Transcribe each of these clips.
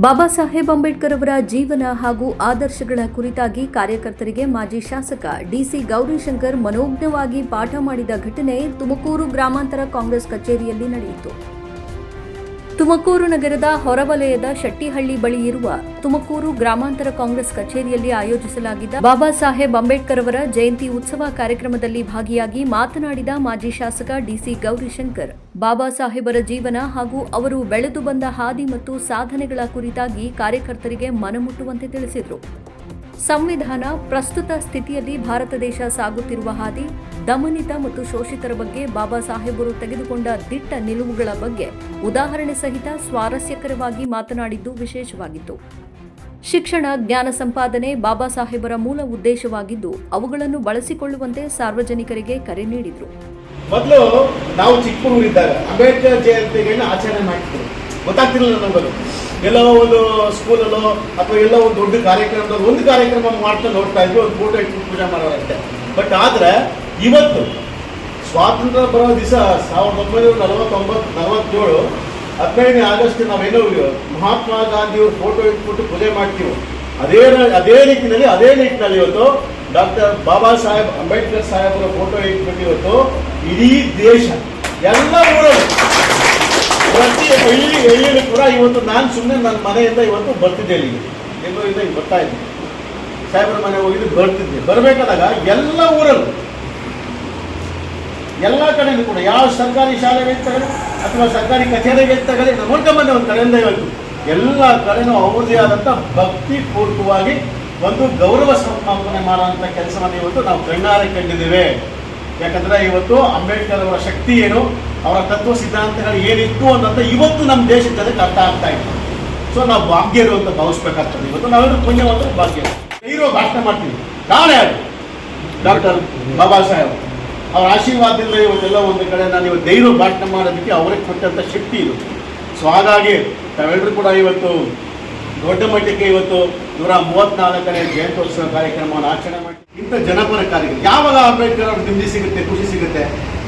ಬಾಬಾ ಸಾಹೇಬ್ ಅಂಬೇಡ್ಕರ್ ಅವರ ಜೀವನ ಹಾಗೂ ಆದರ್ಶಗಳ ಕುರಿತಾಗಿ ಕಾರ್ಯಕರ್ತರಿಗೆ ಮಾಜಿ ಶಾಸಕ ಡಿಸಿ ಗೌರಿಶಂಕರ್ ಮನೋಜ್ಞವಾಗಿ ಪಾಠ ಮಾಡಿದ ಘಟನೆ ತುಮಕೂರು ಗ್ರಾಮಾಂತರ ಕಾಂಗ್ರೆಸ್ ಕಚೇರಿಯಲ್ಲಿ ನಡೆಯಿತು. ತುಮಕೂರು ನಗರದ ಹೊರವಲಯದ ಶೆಟ್ಟಿಹಳ್ಳಿ ಬಳಿ ಇರುವ ತುಮಕೂರು ಗ್ರಾಮಾಂತರ ಕಾಂಗ್ರೆಸ್ ಕಚೇರಿಯಲ್ಲಿ ಆಯೋಜಿಸಲಾಗಿದ್ದ ಬಾಬಾ ಸಾಹೇಬ್ ಅಂಬೇಡ್ಕರ್ ಅವರ ಜಯಂತಿ ಉತ್ಸವ ಕಾರ್ಯಕ್ರಮದಲ್ಲಿ ಭಾಗಿಯಾಗಿ ಮಾತನಾಡಿದ ಮಾಜಿ ಶಾಸಕ ಡಿಸಿ ಗೌರಿಶಂಕರ್, ಬಾಬಾ ಸಾಹೇಬರ ಜೀವನ ಹಾಗೂ ಅವರು ಬೆಳೆದು ಬಂದ ಹಾದಿ ಮತ್ತು ಸಾಧನೆಗಳ ಕುರಿತಾಗಿ ಕಾರ್ಯಕರ್ತರಿಗೆ ಮನಮುಟ್ಟುವಂತೆ ತಿಳಿಸಿದರು. ಸಂವಿಧಾನ ಪ್ರಸ್ತುತ ಸ್ಥಿತಿಯಲ್ಲಿ ಭಾರತ ದೇಶ ಸಾಗುತ್ತಿರುವ ಹಾದಿ, ದಮನಿತ ಮತ್ತು ಶೋಷಿತರ ಬಗ್ಗೆ ಬಾಬಾ ಸಾಹೇಬರು ತೆಗೆದುಕೊಂಡ ದಿಟ್ಟ ನಿಲುವುಗಳ ಬಗ್ಗೆ ಉದಾಹರಣೆ ಸಹಿತ ಸ್ವಾರಸ್ಯಕರವಾಗಿ ಮಾತನಾಡಿದ್ದು ವಿಶೇಷವಾಗಿತ್ತು. ಶಿಕ್ಷಣ, ಜ್ಞಾನ ಸಂಪಾದನೆ ಬಾಬಾ ಸಾಹೇಬರ ಮೂಲ ಉದ್ದೇಶವಾಗಿದ್ದು, ಅವುಗಳನ್ನು ಬಳಸಿಕೊಳ್ಳುವಂತೆ ಸಾರ್ವಜನಿಕರಿಗೆ ಕರೆ ನೀಡಿದರು. ಮೊದಲು ನಾವು ಚಿಕ್ಕ ಹುಡುಗರಿದ್ದಾಗ ಅಂಬೇಡ್ಕರ್ ಜಯಂತಿಗಳನ್ನ ಆಚರಣೆ ಮಾಡ್ತಿದ್ರು. ಗೊತ್ತಾಗ್ತಿರ್ಲಿಲ್ಲ ನಮಗದು. ಎಲ್ಲೋ ಒಂದು ಸ್ಕೂಲಲ್ಲೋ ಅಥವಾ ಎಲ್ಲೋ ಒಂದು ದೊಡ್ಡ ಕಾರ್ಯಕ್ರಮದಲ್ಲಿ ಒಂದು ಕಾರ್ಯಕ್ರಮ ಮಾಡ್ತಾ ನೋಡ್ತಾ ಇದ್ವಿ, ಒಂದು ಫೋಟೋ ಇಟ್ಟು ಪೂಜೆ ಮಾಡೋರಂತೆ ಬಟ್ ಆದ್ರೆ ಇವತ್ತು ಸ್ವಾತಂತ್ರ್ಯ ಬರೋ ದಿವಸ ಸಾವಿರದ ಒಂಬೈನೂರ ನಲವತ್ತೊಂಬತ್ತು ನಲವತ್ತೇಳು, ಹದಿನೈದನೇ ಆಗಸ್ಟ್ ನಾವೇನೋ ಮಹಾತ್ಮ ಗಾಂಧಿಯವ್ರ ಫೋಟೋ ಇಟ್ಬಿಟ್ಟು ಪೂಜೆ ಮಾಡ್ತೀವಿ. ಅದೇ ಅದೇ ರೀತಿಯಲ್ಲಿ ಅದೇ ನಿಟ್ಟಿನಲ್ಲಿ ಇವತ್ತು ಡಾಕ್ಟರ್ ಬಾಬಾ ಸಾಹೇಬ್ ಅಂಬೇಡ್ಕರ್ ಸಾಹೇಬರ ಫೋಟೋ ಇಟ್ಬಿಟ್ಟು ಇವತ್ತು ಇಡೀ ದೇಶ, ಎಲ್ಲ ಊರಲ್ಲೂ ಹಳ್ಳಿಯಲ್ಲಿ ಕೂಡ ಇವತ್ತು ನಾನು ಸುಮ್ಮನೆ ನನ್ನ ಮನೆಯಿಂದ ಇವತ್ತು ಬರ್ತಿದ್ದೆ ಇಲ್ಲಿಗೆ. ಬೆಂಗಳೂರಿಂದ ಈಗ ಬರ್ತಾ ಇದ್ದೆ ಸಾಹೇಬರ ಮನೆ ಹೋಗಿದ್ದು ಬರ್ತಿದ್ದೆ. ಬರಬೇಕಾದಾಗ ಎಲ್ಲ ಊರಲ್ಲೂ, ಎಲ್ಲ ಕಡೆಯೂ ಕೂಡ ಯಾವ ಸರ್ಕಾರಿ ಶಾಲೆಗೆ ತಗಲಿ ಅಥವಾ ಸರ್ಕಾರಿ ಕಚೇರಿಗೆ ತಗಲಿ ನಾನು ಮನೆ ಒಂದು ಕಡೆಯಿಂದ ಇವತ್ತು. ಎಲ್ಲ ಕಡೆನೂ ಅವ್ರದೇ ಆದಂಥ ಭಕ್ತಿ ಪೂರ್ವಕವಾಗಿ ಒಂದು ಗೌರವ ಸಂಪಾದನೆ ಮಾಡುವಂಥ ಕೆಲಸವನ್ನು ಇವತ್ತು ನಾವು ಕಣ್ಣಾರೆ ಕಂಡಿದ್ದೇವೆ. ಯಾಕಂದ್ರೆ ಇವತ್ತು ಅಂಬೇಡ್ಕರ್ ಅವರ ಶಕ್ತಿ ಏನು? ಅವರ ತತ್ವ ಸಿದ್ಧಾಂತಗಳು ಏನಿತ್ತು ಅನ್ನೋಂಥ ಇವತ್ತು ನಮ್ಮ ದೇಶದ ಜನಕ್ಕೆ ಅರ್ಥ ಆಗ್ತಾ ಇತ್ತು ಸೊ ನಾವು ಭಾಗ್ಯರು ಅಂತ ಭಾವಿಸ್ಬೇಕಾಗ್ತದೆ. ಇವತ್ತು ನಾವೇನು ಪುಣ್ಯವಂತರು ಭಾಗ್ಯ ಇರೋ ಭಾಷಣ ಮಾಡ್ತೀವಿ. ನಾಳೆ ಅದು. ಡಾಕ್ಟರ್ ಬಾಬಾ ಸಾಹೇಬ್, ಅವರ ಆಶೀರ್ವಾದದಿಂದ ಇವತ್ತೆಲ್ಲ ಒಂದು ಕಡೆ ನಾನು ಇವತ್ತು ಧೈರ್ಯ ಭಾಷಣ ಮಾಡೋದಕ್ಕೆ ಅವರಿಗೆ ಕೊಟ್ಟಂಥ ಶಕ್ತಿ ಇದು. ಸೊ ಹಾಗಾಗಿ ತಾವೆಲ್ಲರೂ ಕೂಡ ಇವತ್ತು ದೊಡ್ಡ ಮಟ್ಟಕ್ಕೆ ಇವತ್ತು ನೂರ ಮೂವತ್ನಾಲ್ಕನೇ ಜಯಂತ್ಯೋತ್ಸವ ಕಾರ್ಯಕ್ರಮವನ್ನು ಆಚರಣೆ ಮಾಡಿ ಇಂಥ ಜನಪರ ಕಾರ್ಯಕ್ರಮ ಯಾವಾಗ ಅಂಬೇಡ್ಕರ್ ಅವ್ರ ನೆಮ್ಮದಿ ಸಿಗುತ್ತೆ, ಖುಷಿ ಸಿಗುತ್ತೆ,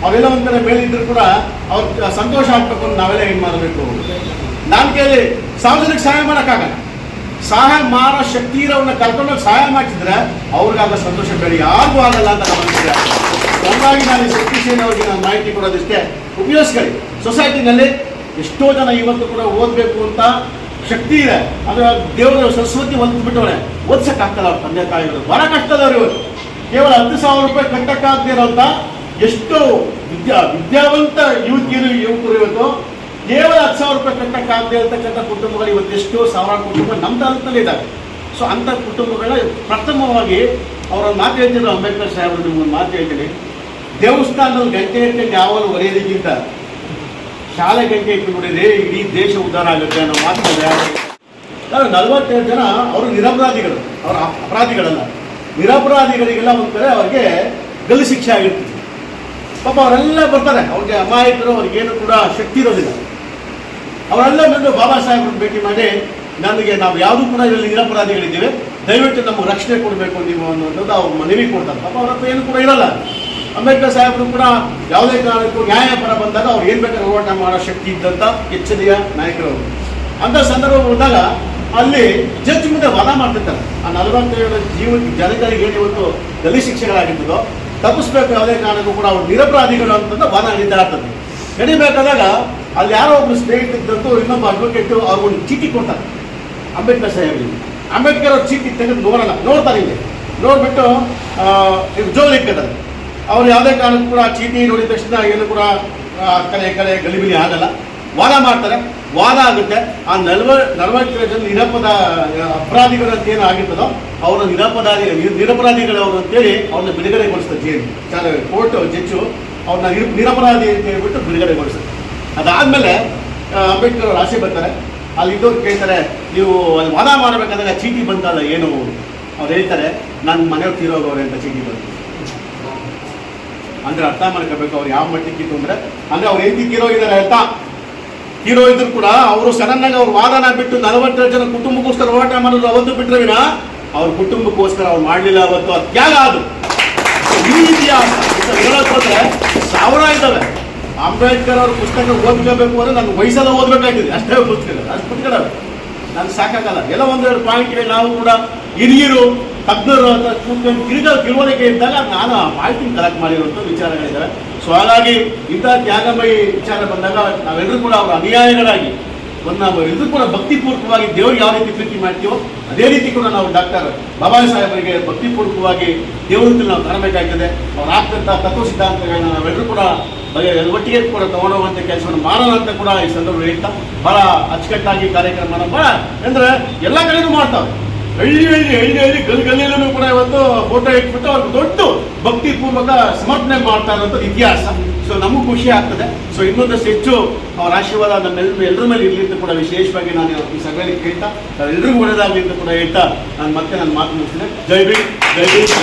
ಅವೆಲ್ಲ ಒಂಥರ ಮೇಲಿದ್ರು ಕೂಡ ಅವ್ರ ಸಂತೋಷ ಆಗ್ಬೇಕು ನಾವೆಲ್ಲ ಏನು ಮಾಡಬೇಕು? ನಾನು ಕೇಳಿ, ಸಾರ್ವಜನಿಕ ಸಹಾಯ ಮಾಡೋಕ್ಕಾಗಲ್ಲ. ಸಹಾಯ ಮಾಡೋ ಶಕ್ತಿ ಇರೋನ್ನ ಕರ್ಕೊಂಡೋಗಿ ಸಹಾಯ ಮಾಡಿಸಿದ್ರೆ ಅವ್ರಿಗಾಗ ಸಂತೋಷ ಬೇಡ ಯಾರಿಗೂ ಆಗಲ್ಲ ಅಂತ ನಾನು ಹಂಗಾಗಿ ನಾನು ಶಕ್ತಿ ಸೇನೆ ಅವರಿಗೆ ನಾನು ಮಾಹಿತಿ ಕೊಡೋದಿಷ್ಟೇ ಉಪಯೋಗಿಸ್ಕೊಳ್ಳಿ. ಸೊಸೈಟಿನಲ್ಲಿ ಎಷ್ಟೋ ಜನ ಇವತ್ತು ಕೂಡ ಓದಬೇಕು ಅಂತ ಶಕ್ತಿ ಇದೆ. ಅಂದ್ರೆ ದೇವರು ಸರಸ್ವತಿ ಓದ್ಬಿಟ್ಟವ್ರೆ ಓದ್ಸಕ್ಕಾಗ್ತಲ್ಲ ಅವ್ರ ತಂದೆ ತಾಯಿಗಳು ಬಹಳ ಕಷ್ಟದವ್ರು ಇವರು. ಕೇವಲ ಹತ್ತು ಸಾವಿರ ರೂಪಾಯಿ ಕಟ್ಟಕ್ಕಾಗದೇ ಎಷ್ಟೋ ಎಷ್ಟು ವಿದ್ಯಾ ವಿದ್ಯಾವಂತ ಯುವತಿಯರು ಯುವಕರು ಇವತ್ತು ಕೇವಲ ಹತ್ತು ಸಾವಿರ ರೂಪಾಯಿ ಕಟ್ಟಕ್ಕಾಗದೇ ಇರತಕ್ಕಂಥ ಕುಟುಂಬಗಳು ಇವತ್ತು ಎಷ್ಟೋ ಸಾವಿರಾರು ಕುಟುಂಬ ನಮ್ಮ ತಾಲೂಕಲ್ಲಿ ಇದ್ದಾವೆ. ಸೊ ಅಂಥ ಕುಟುಂಬಗಳ ಪ್ರಥಮವಾಗಿ ಅವರ ಮಾತು ಹೇಳ್ತೀನಿ ಅಂಬೇಡ್ಕರ್ ಸಾಹೇಬರು ನಿಮ್ಗೊಂದು ಮಾತು ಹೇಳ್ತೀನಿ. ದೇವಸ್ಥಾನದಲ್ಲಿ ಗಂಟೆ ಗಂಟೆಗೆ ಯಾವಾಗ ಒರೆಯೋದಕ್ಕಿಂತ ಶಾಲೆ ಗಂಟೆ ಇಟ್ಟು ನೋಡಿದ್ರೆ ಇಡೀ ದೇಶ ಉದ್ಧಾರ ಆಗುತ್ತೆ ಅನ್ನೋ ಮಾತು ನಲ್ವತ್ತೇಳು ಜನ ಅವರು ನಿರಪರಾಧಿಗಳು, ಅವರ ಅಪರಾಧಿಗಳಲ್ಲ. ನಿರಪರಾಧಿಗಳಿಗೆಲ್ಲ ಒಂದು ಕಡೆ ಅವ್ರಿಗೆ ಗಲ್ಲು ಶಿಕ್ಷೆ ಆಗಿರ್ತದೆ. ಪಾಪ ಅವರೆಲ್ಲ ಬರ್ತಾರೆ. ಅವ್ರಿಗೆ ಅಮಾಯಕರು, ಅವ್ರಿಗೇನು ಕೂಡ ಶಕ್ತಿ ಇರೋದಿಲ್ಲ. ಅವರೆಲ್ಲ ಬಂದು ಬಾಬಾ ಸಾಹೇಬ್ರನ್ನ ಭೇಟಿ ಮಾಡಿ ನನಗೆ ನಾವು ಯಾವುದು ಕೂಡ ಇದರಲ್ಲಿ ನಿರಪರಾಧಿಗಳಿದ್ದೇವೆ. ದಯವಿಟ್ಟು ನಮಗೆ ರಕ್ಷಣೆ ಕೊಡಬೇಕು ನೀವು ಅನ್ನೋದು ಅವ್ರು ಮನವಿ ಕೊಡ್ತಾರೆ. ಪಾಪ ಅವ್ರ ಹತ್ರ ಏನು ಕೂಡ ಇರಲ್ಲ. ಅಂಬೇಡ್ಕರ್ ಸಾಹೇಬರು ಕೂಡ ಯಾವುದೇ ಕಾರಣಕ್ಕೂ ನ್ಯಾಯಪರ ಬಂದಾಗ ಅವ್ರು ಏನು ಬೇಕಾದ್ರೆ ಹೋರಾಟ ಮಾಡೋ ಶಕ್ತಿ ಇದ್ದಂಥ ಎಚ್ಚರಿಯ ನಾಯಕರವರು. ಅಂಥ ಸಂದರ್ಭ ಬಂದಾಗ ಅಲ್ಲಿ ಜಡ್ಜ್ ಮುಂದೆ ವಾದ ಮಾಡ್ತಿರ್ತಾರೆ. ಆ ನಲವತ್ತೇಳು ಜೀವ ಜನಗಳಿಗೆ ಏನು ಇವತ್ತು ಗಲಿ ಶಿಕ್ಷೆಗಳಾಗಿರ್ತದೋ ತಪ್ಪಿಸ್ಬೇಕು ಯಾವುದೇ ಕಾರಣಕ್ಕೂ ಕೂಡ ಅವ್ರು ನಿರಪರಾಧಿಗಳು ಅಂತಂದು ವಾದ ಇರ್ತದೆ ನಡಿಬೇಕಾದಾಗ ಅಲ್ಲಿ ಯಾರೋ ಒಬ್ರು ಸ್ನೇಹಿತದ್ದು ಇನ್ನೊಬ್ಬ ಅಡ್ವೊಕೇಟು ಅವ್ರಿಗೊಂದು ಚೀಟಿ ಕೊಡ್ತಾರೆ ಅಂಬೇಡ್ಕರ್ ಸಾಹೇಬರಿಗೆ. ಅಂಬೇಡ್ಕರ್ ಅವ್ರ ಚೀಟಿ ತೆಗೆದು ನೋಡೋಣ ನೋಡ್ತಾರೆ ಇಲ್ಲಿ. ನೋಡ್ಬಿಟ್ಟು ಜೋಲಿ ಇಟ್ಕೊತಾರೆ ಅವ್ರು ಯಾವುದೇ ಕಾರಣಕ್ಕೂ ಕೂಡ ಚೀಟಿ ನೋಡಿದ ತಕ್ಷಣ ಏನು ಕೂಡ ಕಲೆ ಕಲೆ ಗಲಿಬಿಲಿ ಆಗಲ್ಲ. ವಾದ ಮಾಡ್ತಾರೆ. ವಾದ ಆಗುತ್ತೆ. ಆ ನಲ್ವ ನಲವತ್ತರ ಜನ ನಿರಪದ ಅಪರಾಧಿಗಳು ಅಂತ ಏನು ಆಗಿರ್ತದೋ, ಅವರ ನಿರಪರಾಧಿ ನಿರಪರಾಧಿಗಳವರು ಅಂತೇಳಿ ಅವ್ರನ್ನ ಬಿಡುಗಡೆಗೊಳಿಸ್ತಾರೆ ಜೈಲು ಚಾಲ ಕೋರ್ಟ್, ಜಡ್ಜು, ಅವ್ರನ್ನ ನಿರ್, ನಿರಪರಾಧಿ ಅಂತ ಹೇಳ್ಬಿಟ್ಟು ಬಿಡುಗಡೆಗೊಳಿಸ್ತಾರೆ. ಅದಾದಮೇಲೆ ಅಂಬೇಡ್ಕರ್ ಅವರು ಆಸೆ ಬರ್ತಾರೆ. ಅಲ್ಲಿ ಇದ್ದವ್ರು ಕೇಳ್ತಾರೆ, ನೀವು ಅಲ್ಲಿ ವಾದ ಮಾಡಬೇಕಾದಾಗ ಚೀಟಿ ಬಂತಲ್ಲ, ಏನು? ಅವ್ರು ಹೇಳ್ತಾರೆ ನನ್ನ ಮನೆಯವ್ರು ತೀರೋಗವ್ರೆ ಅಂತ ಚೀಟಿ ಬಂತು. ಅಂದ್ರೆ ಅರ್ಥ ಮಾಡ್ಕೋಬೇಕು ಅವ್ರು ಯಾವ ಮಟ್ಟಿಗೆ ಇತ್ತು ಅಂದ್ರೆ. ಅಂದ್ರೆ ಅವ್ರು ಹೀರೋ ಇದ್ದಾರೆ ಅಂತ. ಹೀರೋ ಇದ್ರು ಕೂಡ ಅವರು ಸಡನ್ ಆಗಿ ಅವ್ರ ವಾದನ ಬಿಟ್ಟು ನಲವತ್ತೆರಡು ಜನ ಕುಟುಂಬಕ್ಕೋಸ್ಕರ ಹೋರಾಟ ಮಾಡೋದು ಅವತ್ತು ಬಿಟ್ಟರೆ ವಿನ ಅವ್ರ ಕುಟುಂಬಕ್ಕೋಸ್ಕರ ಅವ್ರು ಮಾಡಲಿಲ್ಲ ಅವತ್ತು. ಅದು ತ್ಯಾಗ ಅದು. ಈ ಇತಿಹಾಸ. ಹೇಳೋಕೆ ಹೇಳಕ್ ಸಾವಿರ ಇದ್ದಾವೆ. ಅಂಬೇಡ್ಕರ್ ಅವ್ರ ಪುಸ್ತಕ ಓದ್ಕೋಬೇಕು ಅಂದ್ರೆ ನಾನು ವಯಸ್ಸಲ್ಲ ಓದ್ಬೇಕಾಗಿದೆ ಅಷ್ಟೇ ಪುಸ್ತಕ ಅಷ್ಟು ಪುಸ್ತಕ ನಾನು ಸಾಕಾಗಲ್ಲ. ಎಲ್ಲ ಒಂದೆರಡು ಪಾಯಿಂಟ್ ನಾವು ಕೂಡ ಹಿರಿಯರು ತಜ್ಞರು ಅಂತ ತಿರುಗ ತಿಳುವಳಿಕೆ ಇದ್ದಾಗ ನಾನು ಆ ಮಾಹಿತಿ ಕಲೆಕ್ಟ್ ಮಾಡಿರುವಂಥ ವಿಚಾರಗಳಿದ್ದಾರೆ ಸೊ ಹಾಗಾಗಿ ಇಂಥ ತ್ಯಾಗಮಯಿ ವಿಚಾರ ಬಂದಾಗ ನಾವೆಲ್ಲರೂ ಕೂಡ ಅವರ ಅನುಯಾಯಿಗಳಾಗಿ, ಒಂದು ನಾವು ಎಲ್ಲರೂ ಕೂಡ ಭಕ್ತಿಪೂರ್ವಕವಾಗಿ ದೇವ್ರಿಗೆ ಯಾವ ರೀತಿ ಪ್ರೀತಿ ಮಾಡ್ತೀವೋ, ಅದೇ ರೀತಿ ಕೂಡ ನಾವು ಡಾಕ್ಟರ್ ಬಾಬಾ ಸಾಹೇಬರಿಗೆ ಭಕ್ತಿಪೂರ್ವಕವಾಗಿ ದೇವರಲ್ಲಿ ನಾವು ತರಬೇಕಾಗ್ತದೆ ಅವ್ರು ಆಗ್ತಂಥ ತತ್ವ ಸಿದ್ಧಾಂತಗಳನ್ನ ನಾವೆಲ್ಲರೂ ಕೂಡ ಒಟ್ಟಿಗೆ ಕೂಡ ತಗೊಂಡೋಗುವಂಥ ಕೆಲಸವನ್ನು ಮಾಡೋಣ ಅಂತ ಕೂಡ ಈ ಸಂದರ್ಭ ಹೇಳ್ತಾ, ಬಹಳ ಅಚ್ಚುಕಟ್ಟಾಗಿ ಕಾರ್ಯಕ್ರಮನ ಬಹಳ ಅಂದ್ರೆ ಎಲ್ಲ ಕಡೆನೂ ಮಾಡ್ತಾವೆ ಹಳ್ಳಿ ಹಳ್ಳಿ ಹಳ್ಳಿ ಹಳ್ಳಿ ಗಲ್ಲಿ ಗಲ್ಲಿಯಲ್ಲೂ ಕೂಡ ಇವತ್ತು ಫೋಟೋ ಇಟ್ಬಿಟ್ಟು ಅವ್ರಿಗೆ ದೊಡ್ಡ ಭಕ್ತಿಪೂರ್ವಕ ಸಮರ್ಪಣೆ ಮಾಡ್ತಾ ಇರೋದು ಇತಿಹಾಸ. ಸೊ ನಮಗೂ ಖುಷಿ ಆಗ್ತದೆ. ಸೊ ಇನ್ನೊಂದಷ್ಟು ಹೆಚ್ಚು ಅವರ ಆಶೀರ್ವಾದ ನಮ್ಮ ಎಲ್ಲರ ಮೇಲೆ ಇರಲಿ ಅಂತ ಕೂಡ ವಿಶೇಷವಾಗಿ ನಾನು ಈ ಸಭೆಯಲ್ಲಿ ಕೇಳ್ತಾ ಎಲ್ರಿಗೂ ಒಳ್ಳೆಯದಾಗಲಿ ಅಂತ ಕೂಡ ಹೇಳ್ತಾ ನಾನು ಮತ್ತೆ ನನ್ನ ಮಾತು ಮುಗಿಸ್ತೇನೆ. ಜೈ ಬಿ ಜೈ ಭೀಮ್